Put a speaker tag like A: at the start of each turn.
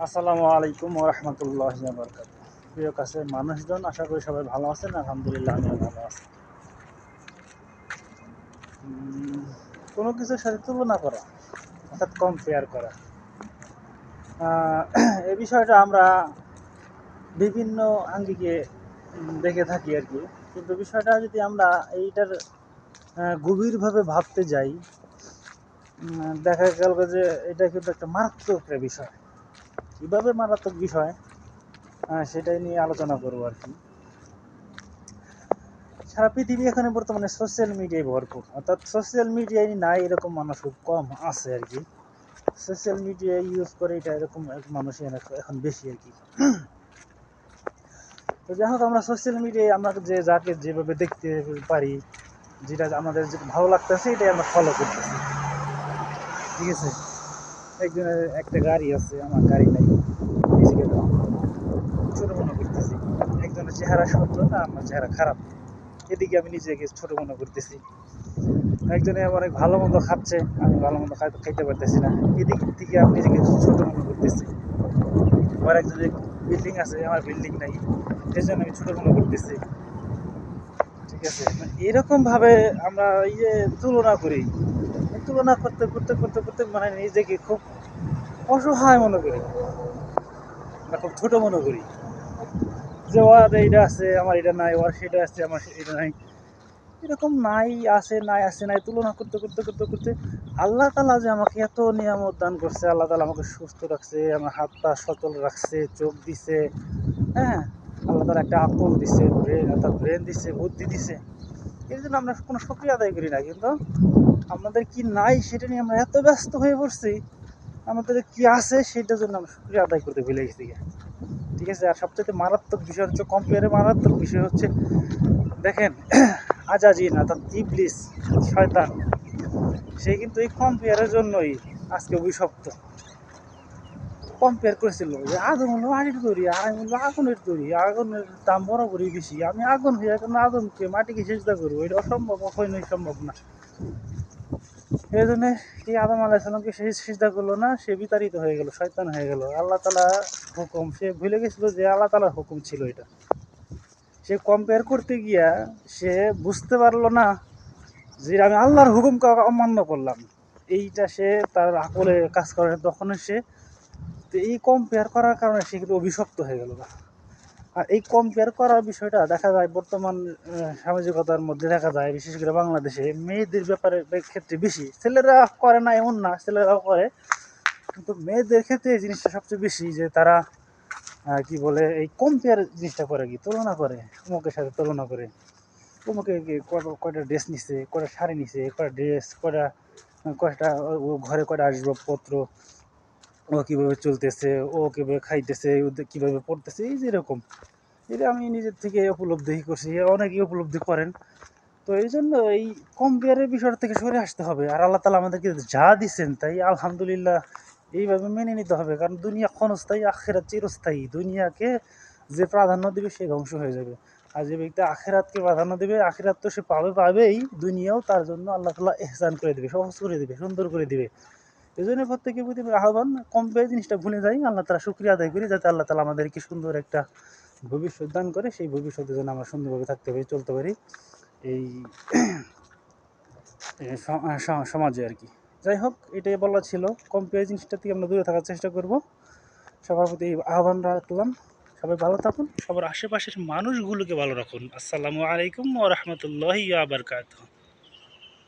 A: আসসালামু আলাইকুম রহমতুল্লাহ বরকাত প্রিয় কাছে মানুষজন, আশা করি সবাই ভালো আছেন। আলহামদুলিল্লাহ, আমিও ভালো আছি। কোনো কিছুর সাথে তুলনা করা, অর্থাৎ কম্পেয়ার করা। এই বিষয়টা আমরা বিভিন্ন আঙ্গিকে দেখে থাকি আর কি। কিন্তু বিষয়টা যদি আমরা এইটার গভীরভাবে ভাবতে যাই দেখা গেল যে এটা কিন্তু একটা মারাত্মক একটা বিষয়। কীভাবে মারাত্মক বিষয় সেটাই নিয়ে আলোচনা করব আর কি। সারা পৃথিবী এখানে বর্তমানে সোশ্যাল মিডিয়ায় ভরপুর। অর্থাৎ সোশ্যাল মিডিয়ায় নাই এরকম মানুষ খুব কম আছে আর কি। সোশ্যাল মিডিয়া ইউজ করে এটা এরকম মানুষই এখন- বেশি আর কি। তো যাই হোক, আমরা সোশ্যাল মিডিয়ায় আমরা যে যাকে যেভাবে দেখতে পারি, যেটা আমাদের ভালো লাগতেছে, এটাই আমরা ফলো করতেছি। ঠিক আছে? একজনের একটা গাড়ি আছে, আমার গাড়ি নাই। নিজেকে ছোট মনে করতেছি। একজনের চেহারা সুন্দর না আমার চেহারা খারাপ। এদিকে আমি নিজেকে ছোট মনে করতেছি। একজনে অনেক ভালো মন্দ খাচ্ছে, আমি ভালো মন্দ খাইতে পারতেছি না। এদিক থেকে আমি নিজেকে ছোট মনে করতেছি। আবার একজনের বিল্ডিং আছে, আমার বিল্ডিং নাই। এই জন্য আমি ছোট মনে করতেছি। ঠিক আছে? মানে এরকম ভাবে আমরা ইয়ে তুলনা করি। তুলনা করতে করতে করতে করতে মানে নিজেকে খুব অসহায় মনে করি। আমরা খুব ছোট মনে করি। যে ওর এইটা আছে, আমার এটা নাই ওর সেটা আছে, আমার এটা নাই। এরকম নাই, আছে নাই আছে, নাই, তুলনা করতে করতে করতে করতে আল্লাহ তালা যে আমাকে এত নিয়ামত দান করছে, আল্লাহ তালা আমাকে সুস্থ রাখছে, আমার হাত পা সচল রাখছে, চোখ দিছে হ্যাঁ? আল্লাহ তালা একটা আকল দিছে, ব্রেন অর্থাৎ ব্রেন দিছে, বুদ্ধি দিছে। এর জন্য আমরা কোনো সক্রিয় আদায় করি না, কিন্তু আমাদের কি নাই সেটা নিয়ে আমরা এত ব্যস্ত হয়ে পড়ছি, আমাদের কি আছে সেটার জন্য আমরা শুক্রিয়া আদায় করতে ভুলে গেছি ঠিক আছে, আর সবচেয়ে মারাত্মক বিষয় হচ্ছে কম্পেয়ারে মারাত্মক বিষয় হচ্ছে, দেখেন আজাজিন অর্থাৎ ইবলিস, শয়তান, সে কিন্তু এই কম্পেয়ারের জন্যই আজকে অভিশপ্ত। কম্পেয়ার করেছিল যে আগুন হলো মাটির তৈরি আমি হলো আগুনের তৈরি আগুনের দাম বরাবরই বেশি। আমি আগুন হয়ে এখন আগুনকে মাটিকে চেষ্টা করব, এটা অসম্ভব কখনোই সম্ভব না। এই জন্য কি আদম আলাহিসাল্লামকে সে সিজদা করল না, সে বিতাড়িত হয়ে গেল, শয়তান হয়ে গেল। আল্লাহ তালা হুকুম, সে ভুলে গেছিল যে আল্লাহ তালার হুকুম ছিল এটা। সে কম্পেয়ার করতে গিয়া সে বুঝতে পারল না যে আমি আল্লাহর হুকুমকে অমান্য করলাম। এইটা সে তার আকলে কাজ করে তখন সে তো এই কম্পেয়ার করার কারণে সে কিন্তু অভিশপ্ত হয়ে গেল আর এই কম্পেয়ার করার বিষয়টা দেখা যায় বর্তমান সামাজিকতার মধ্যে দেখা যায়, বিশেষ করে বাংলাদেশে মেয়েদের ব্যাপারে ক্ষেত্রে বেশি। ছেলেরা করে না এমন না, ছেলেরাও করে। কিন্তু মেয়েদের ক্ষেত্রে এই জিনিসটা সবচেয়ে বেশি যে তারা কি বলে, এই কম্পেয়ার জিনিসটা করে কি, তুলনা করে অমুকের সাথে তুলনা করে। অমুকে কয়টা ড্রেস নিছে, কয়টা শাড়ি নিছে, কয়টা ড্রেস কয়টা কয়টা ঘরে কয়টা আসবাবপত্র ও কীভাবে চলতেছে, ও কীভাবে খাইতেছে কীভাবে পড়তেছে, এই যে এরকম। এটা আমি নিজের থেকে উপলব্ধি করছি, অনেকেই উপলব্ধি করেন। তো এই জন্য এই কম্পেয়ারের বিষয়টা থেকে সরে আসতে হবে। আর আল্লাহ তালা আমাদেরকে যা দিচ্ছেন তাই আলহামদুলিল্লাহ এইভাবে মেনে নিতে হবে। কারণ দুনিয়া ক্ষণস্থায়ী, আখেরাত চিরস্থায়ী। দুনিয়াকে যে প্রাধান্য দিবে সে ধ্বংস হয়ে যাবে। আর যে ব্যক্তি আখেরাতকে প্রাধান্য দেবে, আখেরাত তো সে পাবে, পাবেই। দুনিয়াও তার জন্য আল্লাহ তালা এহসান করে দেবে, সহজ করে দেবে, সুন্দর করে দেবে। এই জন্য প্রত্যেকের প্রতি আহ্বান কম্পেয়ার জিনিসটা ভুলে যাই। আল্লাহ তালা শুক্রিয়া আদায় করি যাতে আল্লাহ তালা আমাদেরকে সুন্দর একটা ভবিষ্যৎ দান করে, সেই ভবিষ্যতের জন্য আমরা সুন্দরভাবে থাকতে পারি, চলতে পারি। এই সমাজে আর কি। যাই হোক, এটাই বলা ছিল। কম্পেয়ার জিনিসটা থেকে আমরা দূরে থাকার চেষ্টা করব। সবার প্রতি আহ্বান রাখলাম। সবাই ভালো থাকুন। সবার আশেপাশের মানুষগুলোকে ভালো রাখুন। আসসালামু আলাইকুম ও রহমতুল্লাহি আবরকাত